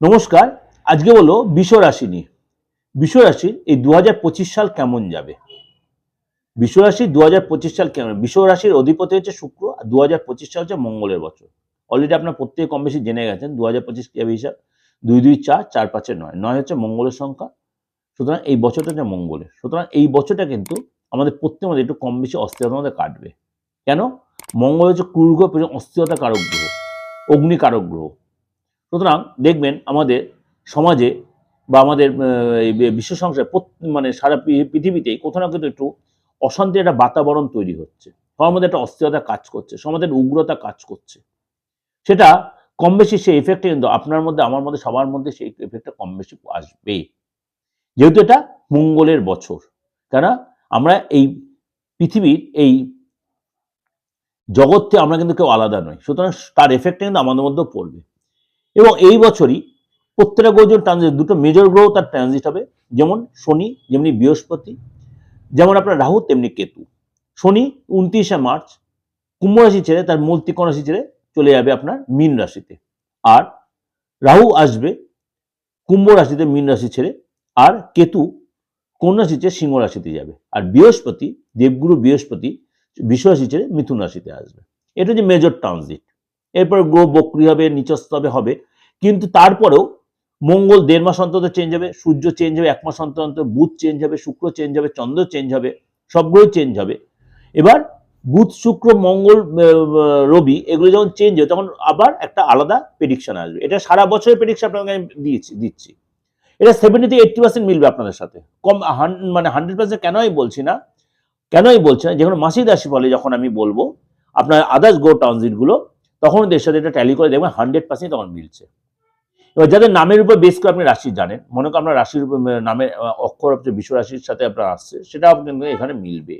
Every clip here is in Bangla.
নমস্কার, আজকে বলো বিষ রাশি নিয়ে। বিষ রাশির এই দু হাজার পঁচিশ সাল কেমন যাবে? রাশির দু সাল কেমন বিষ রাশির অধিপতি হচ্ছে শুক্র, আর দু হাজার পঁচিশ সাল হচ্ছে মঙ্গলের বছর। অলরেডি আপনার প্রত্যেকে কম বেশি জেনে গেছেন দু হাজার পঁচিশ কি হবে হিসাব দুই দুই, চার চার, পাঁচে নয়। নয় হচ্ছে মঙ্গলের সংখ্যা। সুতরাং এই বছরটা হচ্ছে মঙ্গলের। সুতরাং এই বছরটা কিন্তু আমাদের প্রত্যেক মধ্যে একটু কম বেশি অস্থিরতার মধ্যে কাটবে। কেন? মঙ্গল হচ্ছে ক্রুর গ্রহ অস্থিরতা কারক গ্রহ অগ্নি কারক গ্রহ। সুতরাং দেখবেন আমাদের সমাজে বা আমাদের বিশ্ব সংসারে মানে সারা পৃথিবীতেই কোথাও না কোথাও একটু অশান্তির একটা বাতাবরণ তৈরি হচ্ছে। সবার মধ্যে একটা অস্থিরতা কাজ করছে সমাজের উগ্রতা কাজ করছে। সেটা কম বেশি সেই এফেক্টটা কিন্তু আপনার মধ্যে, আমার মধ্যে, সবার মধ্যে সেই এফেক্টটা কম বেশি আসবে যেহেতু এটা মঙ্গলের বছর কেন আমরা এই পৃথিবীর এই জগৎ থেকে আমরা কিন্তু কেউ আলাদা নই। সুতরাং তার এফেক্টটা কিন্তু আমাদের মধ্যেও পড়বে। এবং এই বছরই প্রত্যেকটা গ্রহ ট্রানজিট দুটো মেজর গ্রহ তার ট্রানজিট হবে। যেমন শনি, যেমনি বৃহস্পতি, যেমন আপনার রাহু, তেমনি কেতু। শনি উনত্রিশে মার্চ, কুম্ভ রাশি ছেড়ে তার মূল রাশি ছেড়ে চলে যাবে আপনার মীন রাশিতে। আর রাহু আসবে কুম্ভ রাশিতে মীন রাশি ছেড়ে, আর কেতু কোন রাশি ছেড়ে সিংহ রাশিতে যাবে। আর বৃহস্পতি, দেবগুরু বৃহস্পতি, বিশ্ব রাশি ছেড়ে মিথুন রাশিতে আসবে। এটা হচ্ছে মেজর ট্রানজিট এরপর গ্রহ বক্রি হবে নিচস্ত হবে কিন্তু তারপরেও মঙ্গল দেড় মাস অন্তর চেঞ্জ হবে, সূর্য চেঞ্জ হবে, এক মাস অন্তর অন্তর বুধ চেঞ্জ হবে, শুক্র চেঞ্জ হবে, চন্দ্র চেঞ্জ হবে সব গ্রহ চেঞ্জ হবে। এবার বুধ, শুক্র, মঙ্গল রবি এগুলো যখন চেঞ্জ হবে, তখন আবার একটা আলাদা প্রেডিকশন আসবে। এটা সারা বছরের প্রেডিকশন আপনাকে আমি দিয়েছি, দিচ্ছি। এটা সেভেন্টি থেকে এইটটি পার্সেন্ট মিলবে আপনাদের সাথে। কম মানে হান্ড্রেড পার্সেন্ট কেন আমি বলছি না কেন আমি বলছি না যেখানে মাসিক রাশি ফলে যখন আমি বলব, আপনার আদার্স গ্রো ট্রানজিটগুলো তখন ওদের সাথে এটা ট্যালি করে দেখবেন হান্ড্রেড পার্সেন্ট তখন মিলছে। এবার যাদের নামের উপর বেস করে আপনি রাশি জানেন মনে করেন আপনার রাশির উপর, নামের আহ, অক্ষর হচ্ছে বিশ্ব রাশির সাথে আপনার আসছে সেটা আপনার এখানে মিলবে।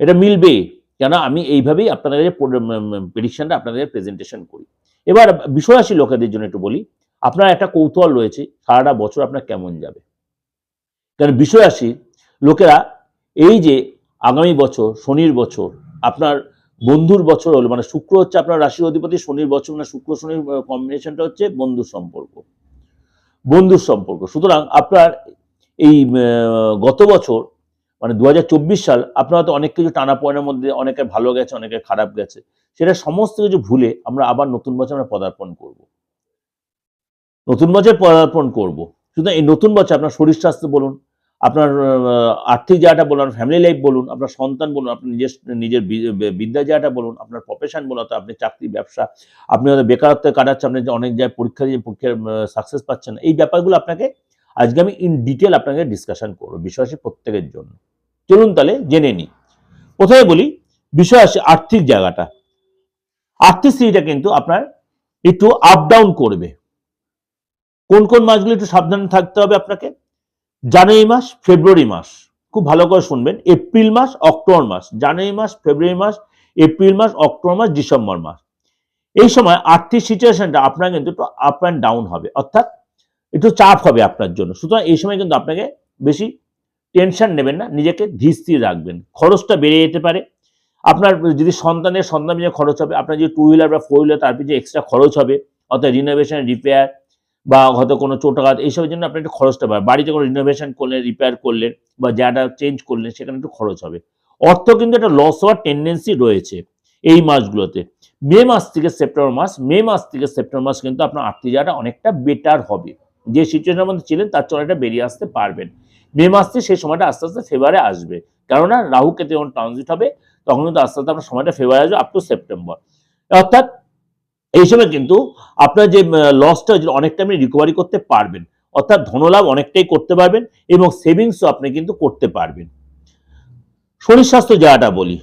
এটা মিলবে কেন আমি এইভাবেই আপনাদের প্রেডিকশনটা আপনাদের প্রেজেন্টেশন করি। এবার বিশ্বরাশি লোকেদের জন্য একটু বলি আপনার একটা কৌতূহল রয়েছে সারাটা বছর আপনার কেমন যাবে? কারণ বিশ্বরাশি লোকেরা এই যে আগামী বছর শনির বছর আপনার বন্ধুর বছর হলো মানে শুক্র হচ্ছে আপনার রাশির অধিপতি, শনির বছর মানে শুক্র শনির কম্বিনেশনটা হচ্ছে বন্ধুর সম্পর্ক। বন্ধুর সম্পর্ক। সুতরাং আপনার এই গত বছর মানে দু হাজার চব্বিশ সাল, আপনার হয়তো অনেক কিছু টানা পয়নের মধ্যে, অনেকের ভালো গেছে, অনেকের খারাপ গেছে। সেটা সমস্ত কিছু ভুলে আমরা আবার নতুন বছর আমরা পদার্পণ করব। নতুন বছর পদার্পণ করব। সুতরাং এই নতুন বছর আপনার শরীর স্বাস্থ্য বলুন আপনার আর্থিক জায়গাটা বলুন ফ্যামিলি লাইফ বলুন, আপনার সন্তান বলুন, আপনার নিজের নিজের বিদ্যা জায়গাটা বলুন, আপনার প্রফেশন বলুন, অর্থাৎ আপনি চাকরি, ব্যবসা, আপনি হয়তো বেকারত্বে কাটাচ্ছেন, আপনি অনেক জায়গায় পরীক্ষা দিয়ে পরীক্ষার সাকসেস পাচ্ছেন। এই ব্যাপারগুলো আপনাকে আজকে আমি ইন ডিটেল আপনাকে ডিসকাশন করব বিশ্বাসী প্রত্যেকের জন্য। চলুন তাহলে জেনে নিই। প্রথমে বলি, বিষয় আসে আর্থিক জায়গাটা। আর্থিক স্থিতিটা কিন্তু আপনার একটু আপ ডাউন করবে। কোন কোন মাসগুলো একটু সাবধানে থাকতে হবে আপনাকে? জানুয়ারি মাস, ফেব্রুয়ারি মাস, খুব ভালো করে শুনবেন। এপ্রিল মাস, অক্টোবর মাস, জানুয়ারি মাস, ফেব্রুয়ারি মাস, এপ্রিল মাস, অক্টোবর মাস, ডিসেম্বর মাস। এই সময় আর্থিক সিচুয়েশনটা আপনার কিন্তু একটু আপ অ্যান্ড ডাউন হবে, অর্থাৎ একটু চাপ হবে আপনার জন্য। সুতরাং এই সময় কিন্তু আপনাকে বেশি টেনশন নেবেন না, নিজেকে ধীর রাখবেন। খরচটা বেড়ে যেতে পারে। আপনার যদি সন্তানের সন্তান যে খরচ হবে, আপনার যে টু হুইলার বা ফোর হুইলার তার পিছনে এক্সট্রা খরচ হবে, অর্থাৎ রিনোভেশন রিপেয়ার বা হয়তো কোনো ছোটোখাট এইসবের জন্য আপনার একটু খরচটা পাবে বাড়িতে কোনো রিনোভেশন করলেন রিপেয়ার করলেন বা জায়গাটা চেঞ্জ করলেন, সেখানে একটু খরচ হবে। অর্থ কিন্তু একটা লস হওয়ার টেন্ডেন্সি রয়েছে এই মাসগুলোতে। মে মাস থেকে সেপ্টেম্বর মাস, মে মাস থেকে সেপ্টেম্বর মাস কিন্তু আপনার আর্থিক জায়গাটা অনেকটা বেটার হবে। যে সিচুয়েশনের মধ্যে ছিলেন, তার অনেকটা বেরিয়ে আসতে পারবেন। মে মাস থেকে সেই সময়টা আস্তে আস্তে ফেভারে আসবে। কেননা রাহু কেতু যখন ট্রানজিট হবে, তখন কিন্তু আস্তে আস্তে আপনার সময়টা ফেভারে আসবে আপ টু সেপ্টেম্বর অর্থাৎ এই সময় কিন্তু আপনার যে লসটা অনেকটা আপনি রিকভারি করতে পারবেন। অর্থাৎ ধনলাভ অনেকটাই করতে পারবেন এবং সেভিংসও আপনি কিন্তু করতে পারবেন। শরীর স্বাস্থ্য জায়গাটা বলি।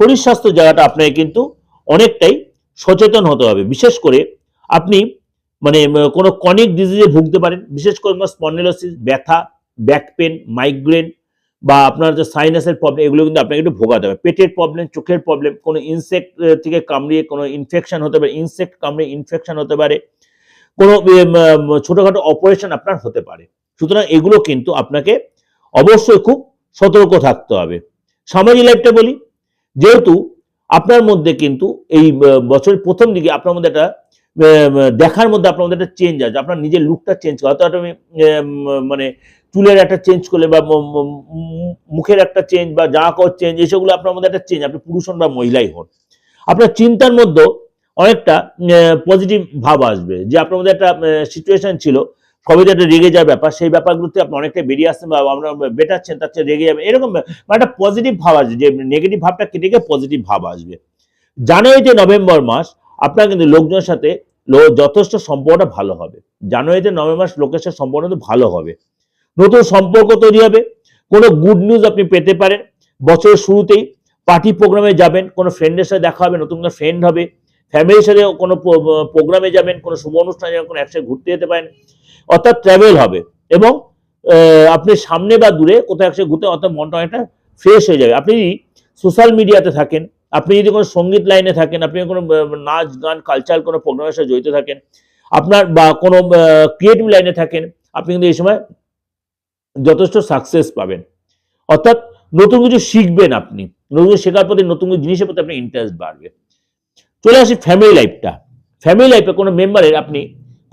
শরীর স্বাস্থ্য জায়গাটা আপনাকে কিন্তু অনেকটাই সচেতন হতে হবে। বিশেষ করে আপনি মানে কোনো কনিক ডিজিজে ভুগতে পারেন। বিশেষ করে স্পন্ডিলোসিস ব্যথা ব্যাক পেন মাইগ্রেন বা আপনার যে সাইনাসের প্রবলেম এগুলো কিন্তু আপনাকে একটু ভোগাতে হবে। পেটের প্রবলেম চোখের প্রবলেম কোনো ইনসেক্ট থেকে কামড়িয়ে কোনো ইনফেকশন হতে পারে ইনসেক্ট কামড়িয়ে ইনফেকশন হতে পারে কোনো ছোটখাটো অপারেশন আপনার হতে পারে। সুতরাং এগুলো কিন্তু আপনাকে অবশ্যই খুব সতর্ক থাকতে হবে। সামাজিক লাইফটা বলি যেহেতু আপনার মধ্যে কিন্তু এই বছরের প্রথম দিকে আপনার মধ্যে একটা দেখার মধ্যে আপনার মধ্যে একটা চেঞ্জ আছে আপনার নিজের লুকটা চেঞ্জ করা। আপনি উম, মানে চুলের একটা চেঞ্জ করলে বা মুখের একটা চেঞ্জ বা জামা কাপড় চেঞ্জ এসবগুলো আপনার মধ্যে একটা চেঞ্জ আপনি পুরুষ হন বা মহিলাই হন। আপনার চিন্তার মধ্যে অনেকটা পজিটিভ ভাব আসবে যে আপনার মধ্যে একটা সিচুয়েশন ছিল, সবই তো একটা রেগে যাওয়ার ব্যাপার, সেই ব্যাপারগুলোতে আপনি অনেকটা বেরিয়ে আসছেন বা আমরা বেটাচ্ছেন, তার চেয়ে রেগে যাবে, এরকম মানে একটা পজিটিভ ভাব আসবে, যে নেগেটিভ ভাবটা কেটে গিয়ে পজিটিভ ভাব আসবে। জানুয়ারিতে নভেম্বর মাস, আপনার কিন্তু লোকজনের সাথে যথেষ্ট সম্পর্কটা ভালো হবে। জানুয়ারিতে নভেম্বর মাস লোকের সাথে সম্পর্ক কিন্তু ভালো হবে। নতুন সম্পর্ক তৈরি হবে। কোনো গুড নিউজ আপনি পেতে পারেন। বছরের শুরুতেই পার্টি প্রোগ্রামে যাবেন, কোনো ফ্রেন্ডের সাথে দেখা হবে, নতুন ফ্রেন্ড হবে ফ্যামিলির সাথে কোনো প্রোগ্রামে যাবেন, কোনো শুভ অনুষ্ঠানে যাবেন, কোনো একসাথে ঘুরতে যেতে পারেন, অর্থাৎ ট্রাভেল হবে এবং আপনি সামনে বা দূরে কোথাও একসাথে ঘুরতে, অর্থাৎ মনটা অনেকটা ফ্রেশ হয়ে যাবে। আপনি যদি সোশ্যাল মিডিয়াতে থাকেন, আপনি যদি কোনো সংগীত লাইনে থাকেন, আপনি কোনো নাচ, গান কালচারাল কোনো প্রোগ্রামের সাথে জড়িত থাকেন, আপনার বা কোনো ক্রিয়েটিভ লাইনে থাকেন, আপনি কিন্তু এই সময় যথেষ্ট সাকসেস পাবেন। অর্থাৎ নতুন কিছু শিখবেন আপনি। নতুন কিছু শেখার প্রতি নতুন কিছু জিনিসের প্রতি আপনার ইন্টারেস্ট বাড়বে। চলে আসি ফ্যামিলি লাইফটা ফ্যামিলি লাইফে কোনো মেম্বারের আপনি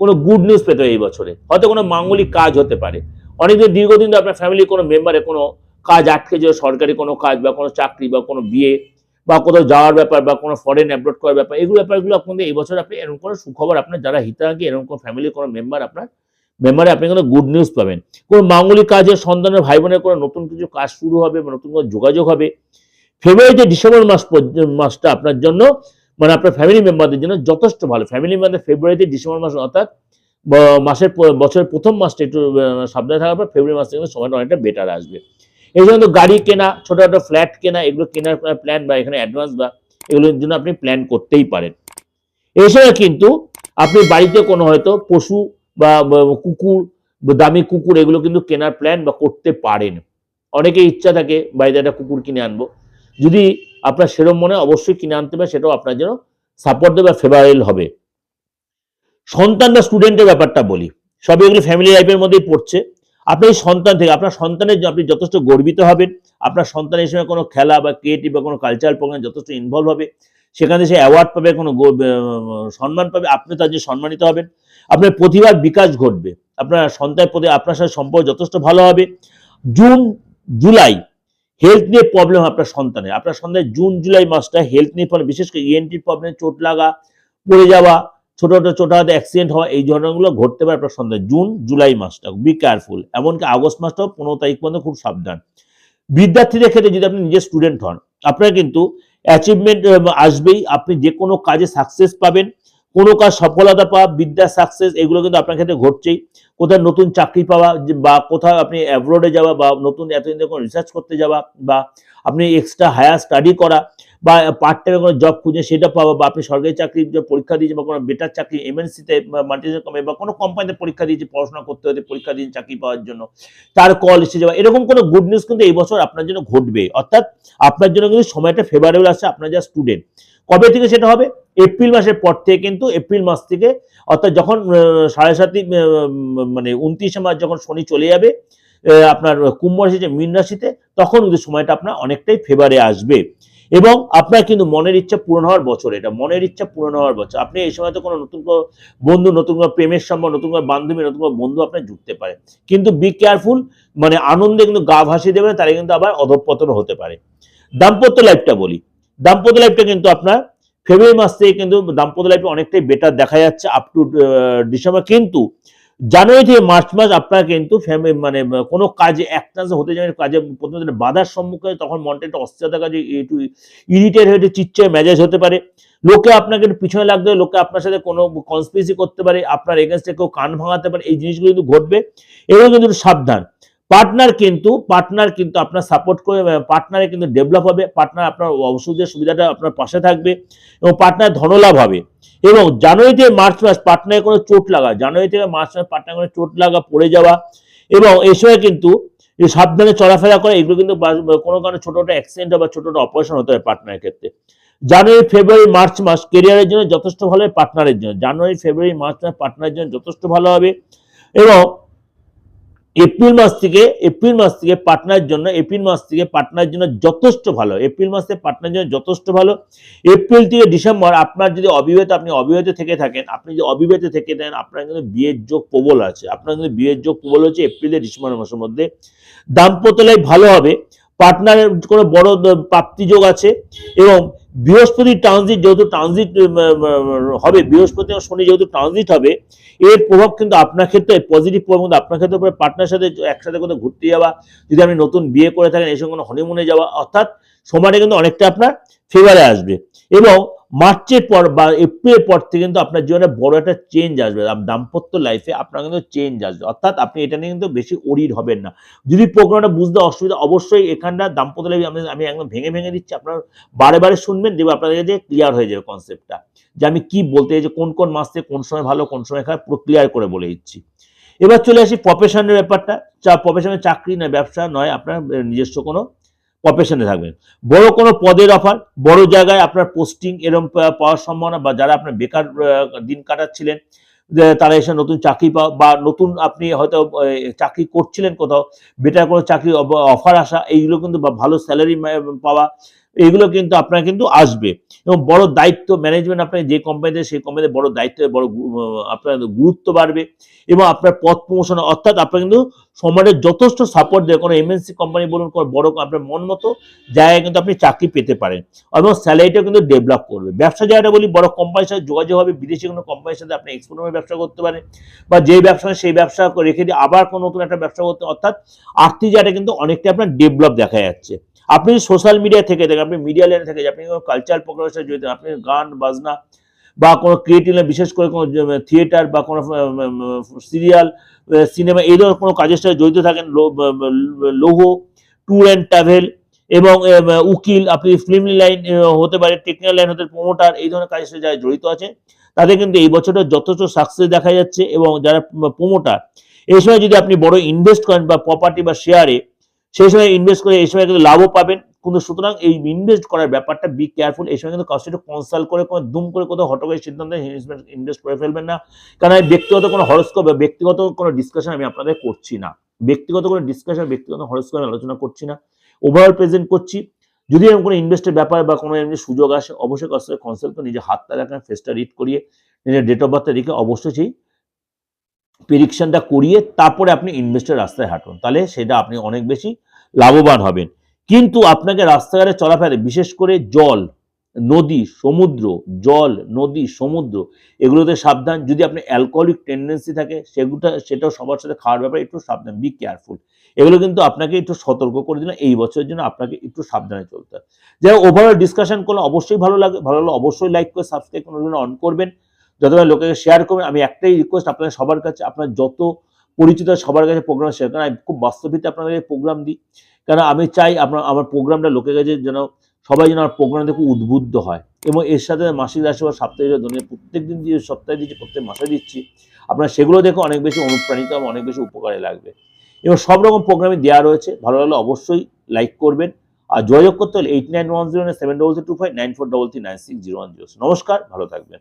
কোনো গুড নিউজ পেতে এই বছরে। হয়তো কোনো মাঙ্গলিক কাজ হতে পারে। অনেকদিন, দীর্ঘদিন ধরে আপনার ফ্যামিলি কোনো মেম্বারে কোনো কাজ আটকে যে সরকারি কোনো কাজ বা কোনো চাকরি বা কোনো বিয়ে বা কোথাও যাওয়ার ব্যাপার বা কোনো ফরেন অ্যাব্রোড করার ব্যাপার, এগুলো ব্যাপারগুলো আপনাদের এই বছর আপনি এরকম কোনো সুখবর আপনার, যারা হিতাঙ্গী এরকম কোনো ফ্যামিলির কোনো মেম্বার আপনার মেম্বারে আপনি কোনো গুড নিউজ পাবেন। কোনো মাঙ্গলিক কাজে সন্তানের ভাই বোনের কোনো নতুন কিছু কাজ শুরু হবে বা নতুন কোনো যোগাযোগ হবে ফেব্রুয়ারিতে ডিসেম্বর মাস মাসটা আপনার জন্য মানে আপনার ফ্যামিলি মেম্বারদের জন্য যথেষ্ট ভালো। ফ্যামিলি মেম্বারদের ফেব্রুয়ারিতে ডিসেম্বর মাস অর্থাৎ মাসের বছরের প্রথম মাসটা একটু সাবধানে থাকার পর ফেব্রুয়ারি মাস থেকে সময়টা অনেকটা বেটার আসবে। এই জন্য গাড়ি কেনা ছোটখাটো ফ্ল্যাট কেনা, এগুলো কেনার প্ল্যান বা এখানে অ্যাডভান্স বা এগুলোর জন্য আপনি প্ল্যান করতেই পারেন। এছাড়া কিন্তু আপনি বাড়িতে কোনো হয়তো পশু বা বা, কুকুর দামি কুকুর, এগুলো কিন্তু কেনার প্ল্যান বা করতে পারেন। অনেকের ইচ্ছা থাকে, বাড়িতে একটা কুকুর কিনে আনব। যদি আপনার সেরম মনে অবশ্যই কিনে আনতে পারে সেটাও আপনার জন্য সাপোর্ট দেবে ফেভারেল হবে। সন্তান বা স্টুডেন্টের ব্যাপারটা বলি। সব এগুলো ফ্যামিলি লাইফের মধ্যেই পড়ছে। আপনার এই সন্তান থেকে, আপনার সন্তানের আপনি যথেষ্ট গর্বিত হবেন। আপনার সন্তান এই সময় কোনো খেলা বা ক্রিয়েটিভ বা কোনো কালচারাল প্রোগ্রাম যথেষ্ট ইনভলভ হবে। সেখানে সে অ্যাওয়ার্ড পাবে, কোনো সম্মান পাবে। আপনি তার যে সম্মানিত হবেন। আপনার প্রতিভার বিকাশ ঘটবে। আপনার সন্তানের প্রতি, আপনার সাথে সম্পর্ক যথেষ্ট ভালো হবে। জুন, জুলাই হেলথ নিয়ে প্রবলেম আপনার সন্তানের। আপনার সন্তানের জুন, জুলাই মাসটা হেলথ নিয়ে প্রবলেম বিশেষ করে ইএনটি প্রবলেম চোট লাগা, পড়ে যাওয়া, ছোট ছোট ছোট হাতে অ্যাক্সিডেন্ট হওয়া, এই ধরনেরগুলো ঘটতে পারে আপনার সন্তান জুন, জুলাই মাসটা। বি কেয়ারফুল এমনকি আগস্ট মাসটাও পনেরো তারিখ পর্যন্ত খুব সাবধান। বিদ্যার্থীদের ক্ষেত্রে যদি আপনি নিজের স্টুডেন্ট হন, আপনার কিন্তু অ্যাচিভমেন্ট আসবেই। আপনি যে কোনো কাজে সাকসেস পাবেন। কোনো কাজ সফলতা পাওয়া, বিদ্যা সাকসেস এগুলো কিন্তু আপনার ক্ষেত্রে ঘটছেই। কোথাও নতুন চাকরি পাওয়া বা কোথাও আপনি অ্যাব্রোডে যাওয়া বা নতুন এতদিন কোনো রিসার্চ করতে যাওয়া বা আপনি এক্সট্রা হায়ার স্টাডি করা বা পার্ট টাইমে কোনো জব খুঁজে সেটা পাওয়া বা আপনি সরকারি চাকরির যে পরীক্ষা দিয়েছেন বা কোনো বেটার চাকরি এমএনসিতে মাল্টিনেশনাল কোম্পানি বা কোনো কোম্পানিতে পরীক্ষা দিয়েছে, পড়াশোনা করতে হতে পরীক্ষা দিয়েছেন চাকরি পাওয়ার জন্য, তার কল এসে যাওয়া, এরকম কোনো গুড নিউজ কিন্তু এই বছর আপনার জন্য ঘটবে অর্থাৎ আপনার জন্য কিন্তু সময়টা ফেভারেবল আছে আপনার যা স্টুডেন্ট কবে থেকে সেটা হবে? এপ্রিল মাসের পর থেকে কিন্তু এপ্রিল মাস থেকে, অর্থাৎ যখন সাড়ে সাতই মানে উনত্রিশে মাস যখন শনি চলে যাবে আপনার কুম্ভ রাশিতে মীন রাশিতে, তখন কিন্তু সময়টা আপনার অনেকটাই ফেভারে আসবে। এবং আপনার কিন্তু মনের ইচ্ছা পূরণ হওয়ার বছর, এটা মনের ইচ্ছা পূরণ হওয়ার বছর। আপনি এই সময় তো কোনো নতুন কোনো বন্ধু, নতুন কোনো প্রেমের সম্পর্ক, নতুন কোনো বান্ধবী, নতুন কোনো বন্ধু আপনার জুটতে পারে। কিন্তু বি কেয়ারফুল মানে আনন্দে কিন্তু গা ভাসিয়ে দেবে তারা কিন্তু আবার অধঃপতন হতে পারে। দাম্পত্য লাইফটা বলি। দাম্পত্য লাইফটা কিন্তু আপনার ফেব্রুয়ারি মাস থেকে কিন্তু দাম্পত্য লাইফে অনেকটাই বেটার দেখা যাচ্ছে আপ টু ডিসেম্বর কিন্তু জানুয়ারি থেকে মার্চ মাস আপনার কিন্তু ফ্যামিলি মানে কোনো কাজে একটা হতে যাবে কাজে প্রথমে বাধার সম্মুখে হয়, তখন মনটা একটু অস্থিরতা কাজে একটু ইরিটেট হয়ে চিচ্ছে মেজাজ হতে পারে। লোকে আপনাকে একটু পিছনে লাগতে পারে লোকে আপনার সাথে কোনো কনস্পিরেসি করতে পারে আপনার এগেনস্টে কেউ কান ভাঙাতে পারে এই জিনিসগুলো কিন্তু ঘটবে। এবং কিন্তু সাবধান। পার্টনার কিন্তু পার্টনার কিন্তু আপনার সাপোর্ট করে পার্টনারে কিন্তু ডেভেলপ হবে পার্টনার আপনার ওষুধের সুবিধাটা আপনার পাশে থাকবে এবং পার্টনার ধনলাভ হবে। এবং জানুয়ারি থেকে মার্চ মাস পার্টনারে কোনো চোট লাগা, জানুয়ারি থেকে মার্চ মাস পার্টনার কোনো চোট লাগা, পড়ে যাওয়া এবং এই সময় কিন্তু সাবধানে চলাফেরা করে, এগুলো কিন্তু কোনো কারণে ছোট ছোট অ্যাক্সিডেন্ট বা ছোট অপারেশন হতে পারে পার্টনারের ক্ষেত্রে। জানুয়ারি ফেব্রুয়ারি মার্চ মাস কেরিয়ারের জন্য যথেষ্ট ভালো হবে পার্টনারের জন্য। জানুয়ারি ফেব্রুয়ারি মার্চ মাস পার্টনারের জন্য যথেষ্ট ভালো হবে এবং এপ্রিল মাস থেকে, এপ্রিল মাস থেকে পাটনার জন্য, এপ্রিল মাস থেকে পাটনার জন্য যথেষ্ট ভালো। এপ্রিল মাস পাটনার জন্য যথেষ্ট ভালো। এপ্রিল থেকে ডিসেম্বর, আপনার যদি অবিবাহিত, আপনি অবিবাহিত থেকে থাকেন, আপনি যদি অবিবাহিত থেকে দেন আপনার কিন্তু বিয়ের যোগ প্রবল আছে। আপনার কিন্তু বিয়ের যোগ প্রবল হচ্ছে এপ্রিল ডিসেম্বর মাসের মধ্যে। দাম্পত্য লাইফ ভালো হবে। পার্টনারের কোনো বড় দ- প্রাপ্তি যোগ আছে এবং বৃহস্পতি ট্রানজিট যেহেতু ট্রানজিট হবে, বৃহস্পতি এবং শনি যেহেতু ট্রানজিট হবে, এর প্রভাব কিন্তু আপনার ক্ষেত্রে পজিটিভ প্রভাব কিন্তু আপনার ক্ষেত্রে পার্টনার সাথে একসাথে কোথাও ঘুরতে যাওয়া, যদি আপনি নতুন বিয়ে করে থাকেন, এই সঙ্গে হনিমুনে যাওয়া, অর্থাৎ সময়টা কিন্তু অনেকটা আপনার ফেভারে আসবে। এবং মার্চের পর বা এপ্রিলের পর থেকে কিন্তু আপনার জীবনে বড় একটা চেঞ্জ আসবে। দাম্পত্য লাইফে আপনার কিন্তু চেঞ্জ আসবে। অর্থাৎ আপনি এটা নিয়ে কিন্তু বেশি অরিড হবেন না। যদি প্রোগ্রামটা বুঝতে অসুবিধা, অবশ্যই এখানটা দাম্পত্য লাইফে আমি আমি একদম ভেঙে ভেঙে দিচ্ছি। আপনার বারে বারে শুনবেন দেবে আপনাদের কাছে ক্লিয়ার হয়ে যাবে কনসেপ্টটা যে আমি কি বলতে চাইছি, কোন কোন মাস থেকে কোন সময় ভালো, কোন সময় খারাপ, পুরো ক্লিয়ার করে বলে দিচ্ছি। এবার চলে আসি প্রফেশনের ব্যাপারটা। চা প্রফেশনের চাকরি নয় ব্যবসা নয়, আপনার নিজস্ব কোনো প্রফেশনে থাকবেন। বড় কোনো পদের অফার বড় জায়গায় আপনার পোস্টিং এরম পাওয়ার সম্ভাবনা বা যারা আপনার বেকার দিন কাটাচ্ছিলেন তারা এসে নতুন চাকরি বা নতুন আপনি হয়তো চাকরি করছিলেন কোথাও বেটার কোনো চাকরি অফার আসা, এইগুলো কিন্তু ভালো স্যালারি পাওয়া এইগুলো কিন্তু আপনার কিন্তু আসবে। এবং বড় দায়িত্ব ম্যানেজমেন্ট আপনার যে কোম্পানিতে সেই কোম্পানিতে বড় দায়িত্ব বড় আপনার গুরুত্ব বাড়বে। এবং আপনার পথ প্রমোশন, অর্থাৎ আপনার কিন্তু সমাজের যথেষ্ট সাপোর্ট দেয় কোনো এমএনসি কোম্পানি বলুন, কোনো বড় আপনার মন মতো জায়গায় কিন্তু আপনি চাকরি পেতে পারেন। এবং স্যালারিটা কিন্তু ডেভেলপ করবে। ব্যবসা জায়গাটা বলি, বড় কোম্পানির সাথে যোগাযোগ হবে, বিদেশি কোনো কোম্পানির সাথে আপনি এক্সপোর্টের ব্যবসা করতে পারেন। বা যেই ব্যবসা, সেই ব্যবসা রেখে দিয়ে আবার কোনো নতুন একটা ব্যবসা করতে অর্থাৎ আর্থিক জায়গাটা কিন্তু অনেকটা আপনার ডেভেলপ দেখা যাচ্ছে। আপনি সোশ্যাল মিডিয়া থেকে দেখেন, আপনি মিডিয়া লাইনে থেকে, আপনি কোনো কালচারাল প্রোগ্রামের সাথে জড়িত, আপনি গান, বাজনা বা কোনো ক্রিয়েটিভ বিশেষ করে কোনো থিয়েটার বা কোনো সিরিয়াল সিনেমা এই ধরনের কোনো কাজের সাথে জড়িত থাকেন লৌহ ট্যুর অ্যান্ড ট্রাভেল এবং উকিল, আপনি ফিল্ম লাইন হতে পারে টেকনিক্যাল লাইন হতে প্রমোটার এই ধরনের কাজের সাথে যারা জড়িত আছে তাদের কিন্তু এই বছরটা যথেষ্ট সাকসেস দেখা যাচ্ছে এবং যারা প্রমোটার এই সময় যদি আপনি বড় ইনভেস্ট করেন বা প্রপার্টি বা শেয়ারে সেই সময় ইনভেস্ট করে, এই সময় কিন্তু লাভও পাবেন। কিন্তু সুতরাং এই ইনভেস্ট করার ব্যাপারটা বি কেয়ারফুল এই সময় কিন্তু কাউকে কনসাল্ট করে, কোনো দুম করে কোথাও হঠাৎ করে সিদ্ধান্ত ইনভেস্ট করে ফেলবেন না। কারণ ব্যক্তিগত কোনো হরস্কোপ বা ব্যক্তিগত কোনো ডিসকাশন আমি আপনাদের করছি না। ব্যক্তিগত কোনো ডিসকাশন ব্যক্তিগত হরস্কোপ আমি আলোচনা করছি না। ওভারঅল প্রেজেন্ট করছি। যদি এরকম কোনো ইনভেস্টের ব্যাপার বা কোনো এমনি সুযোগ আসে, অবশ্যই কাছ কনসাল্ট করে নিজের হাতটা রাখেন ফেসটা রিড করিয়ে, নিজের ডেট অফ বার্থটা রেখে অবশ্যই সেই প্রেডিকশনটা করিয়ে তারপরে আপনি ইনভেস্টের রাস্তায় হাঁটুন। তাহলে সেটা আপনি অনেক বেশি লাভবান হবেন। কিন্তু আপনাকে রাস্তাঘাটে চলাফেরা, বিশেষ করে জল, নদী, সমুদ্র, জল, নদী, সমুদ্র, এগুলোতে সাবধান। যদি আপনি অ্যালকোহলিক টেন্ডেন্সি থাকে সেগুলো সেটাও সবার সাথে খাওয়ার ব্যাপারে একটু সাবধান। বি কেয়ারফুল এগুলো কিন্তু আপনাকে একটু সতর্ক করে দিলাম এই বছরের জন্য আপনাকে একটু সাবধানে চলতে হবে। যাই ওভারঅল ডিসকাশন করলে অবশ্যই ভালো লাগে, ভালো লাগলে অবশ্যই লাইক করে সাবস্ক্রাইব করে অন করবেন। যতটা লোকেকে শেয়ার করবেন আমি একটাই রিকোয়েস্ট আপনাদের সবার কাছে, আপনার যত পরিচিত সবার কাছে প্রোগ্রাম শেয়ার কারণ আমি খুব বাস্তবিতে আপনাদের প্রোগ্রাম দিই। কারণ আমি চাই আপনার, আমার প্রোগ্রামটা লোকের কাছে যেন সবাই যেন আমার প্রোগ্রাম দেখে উদ্বুদ্ধ হয়। এবং এর সাথে মাসিক রাশি বা সাপ্তাহিক ধরনের প্রত্যেক দিন যে সপ্তাহে দিচ্ছি, প্রত্যেক মাসে দিচ্ছি, আপনার সেগুলো দেখে অনেক বেশি অনুপ্রাণিত এবং অনেক বেশি উপকারে লাগবে। এবং সব রকম প্রোগ্রামে দেওয়া রয়েছে, ভালো লাগলে অবশ্যই লাইক করবেন। আর যোগাযোগ করতে হলে eight nine one zero seven double three two five nine four double three nine six zero one zero নমস্কার, ভালো থাকবেন।